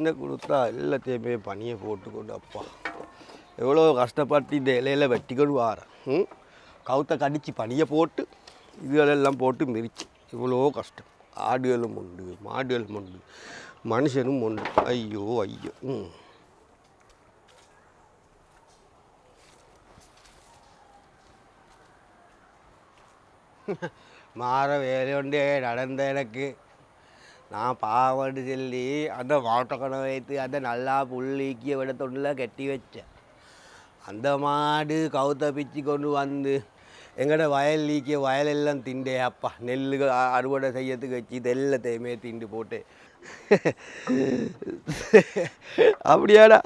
பிரச்சனை கொடுத்தா எல்லாத்தையுமே பனியை போட்டுக்கொண்டு அப்பா. எவ்வளோ கஷ்டப்பட்டு இந்த இலையில வெட்டிக்கொண்டு வாரேன். ம்? கவுத்தை கடிச்சு பனியை போட்டு இதுகளெல்லாம் போட்டு மிரிச்சு இவ்வளோ கஷ்டம். ஆடுகளும் உண்டு மாடுகளும் உண்டு மனுஷனும் உண்டு. ஐயோ ஐயோ. ம். மாற வேலையுண்டே நடந்த எனக்கு. நான் பாவம்னு சொல்லி அந்த மாட்டக்கணை வைத்து அந்த நல்லா புள்ளிக்கிய விட தொண்டில் கட்டி வச்சேன். அந்த மாடு கவுத்த பிச்சு கொண்டு வந்து எங்கட வயல் நீக்கிய வயலெல்லாம் திண்டே அப்பா நெல் அறுவடை செய்யறதுக்கு வச்சு தெல்லத்தையுமே திண்டு போட்டு அப்படியாடா?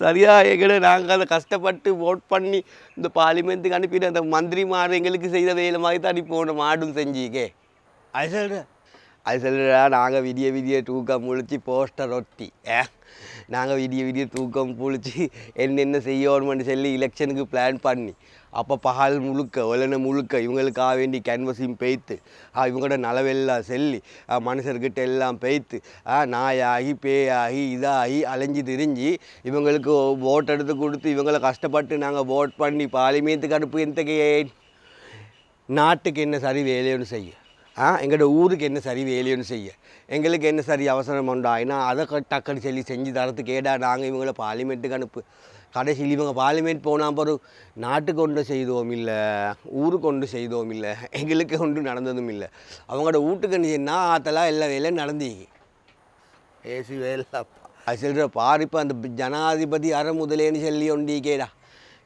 சரியா எங்கட நாங்கள் அதை கஷ்டப்பட்டு ஓட் பண்ணி இந்த பார்லிமெண்ட்டுக்கு அனுப்பிட்டு அந்த மந்திரி மாடு எங்களுக்கு செய்த வேலை மாதிரி தான் அனுப்பி போன மாடும் செஞ்சிக்கே அது சொல்கிறேன் அது சொல்லுறா நாங்கள் விடிய விடிய தூக்கம் முழிச்சு போஸ்டர் ஒட்டி ஏ நாங்கள் விடிய விடிய தூக்கம் முழிச்சு என்னென்ன செய்யணும்னு சொல்லி எலெக்ஷனுக்கு பிளான் பண்ணி. அப்போ பகல் முழுக்க ஒலனை முழுக்க இவங்களுக்காக வேண்டி கேன்வஸையும் பெய்த்து ஆ, இவங்களோட நலவெல்லாம் செல்லி ஆ, மனுஷர்கிட்ட எல்லாம் பெய்த்து ஆ, நாயாகி பேயாகி இதாகி அலைஞ்சு திரிஞ்சு இவங்களுக்கு ஓட் எடுத்து கொடுத்து இவங்களை கஷ்டப்பட்டு நாங்கள் ஓட் பண்ணி பார்லிமெண்ட்டுக்கு அனுப்பு எந்தக்கு நாட்டுக்கு என்ன சரி வேலைன்னு செய்ய. எங்களோட ஊருக்கு என்ன சரி வேலைன்னு செய்ய. எங்களுக்கு என்ன சரி அவசரம் உண்டாயினா அதை க- டக்குன்னு சொல்லி செஞ்சு தரத்துக்கு ஏடா நாங்கள் இவங்கள பார்லிமெண்ட்டுக்கு அனுப்பு. கடைசியில் இவங்க பார்லிமெண்ட் போனால் பிறகு நாட்டுக்கு ஒன்று செய்தோம் இல்லை ஊருக்கு ஒன்று செய்தோம் இல்லை எங்களுக்கு ஒன்று நடந்ததும் இல்லை. அவங்களோட வீட்டுக்கு என்ன ஆத்தெல்லாம் எல்லா வேலையும் நடந்தீங்க. ஏசி வேலை அது சொல்கிற பாரு இப்போ அந்த ஜனாதிபதி அற முதலேன்னு சொல்லி ஒண்டிக்கேடா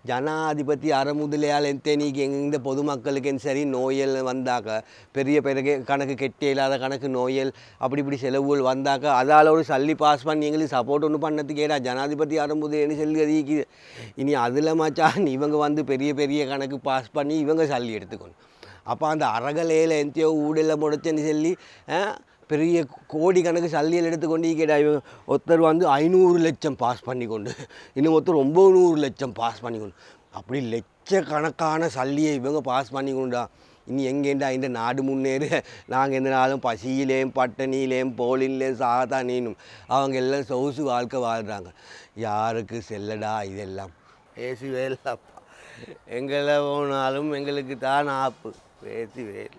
ஜனாதிபதி அறமுதலையால் எந்த நீக்கு எந்த பொதுமக்களுக்கு சரி நோயல் வந்தாக்க பெரிய பெருகே கணக்கு கெட்டி இல்லாத கணக்கு நோயல் அப்படி இப்படி செலவுகள் வந்தாக்க அதால் ஒரு சல்லி பாஸ் பண்ணி எங்களுக்கு சப்போர்ட் ஒன்று பண்ணதுக்கேடா ஜனாதிபதி அறமுதலேன்னு சொல்லி அதிகிக்குது இனி அதில் மச்சான் இவங்க வந்து பெரிய பெரிய கணக்கு பாஸ் பண்ணி இவங்க சல்லி எடுத்துக்கணும். அப்போ அந்த அறகலையில் எந்தையோ ஊடல முடச்சேன்னு சொல்லி ஆ, பெரிய கோடிக்கணக்கு சல்லியல் எடுத்துக்கொண்டு கேட்டா இவங்க ஒருத்தர் வந்து ஐநூறு லட்சம் பாஸ் பண்ணி கொண்டு இன்னும் ஒருத்தர் ஒம்பது நூறு லட்சம் பாஸ் பண்ணி கொண்டு அப்படி லட்சக்கணக்கான சல்லியை இவங்க பாஸ் பண்ணி கொண்டா இனி எங்கேண்டா இந்த நாடு முன்னேறு? நாங்கள் எந்த நாளும் பசியிலேயும் பட்டணியிலேயும் போலின்லேயும் சாகத்தான் நீனும். அவங்க எல்லாம் சொகுசு வாழ்க்கை வாழ்கிறாங்க யாருக்கு செல்லடா இதெல்லாம்? பேசுவேலப்பா எங்களை போனாலும் எங்களுக்கு தான் ஆப்பு. பேசி வேல்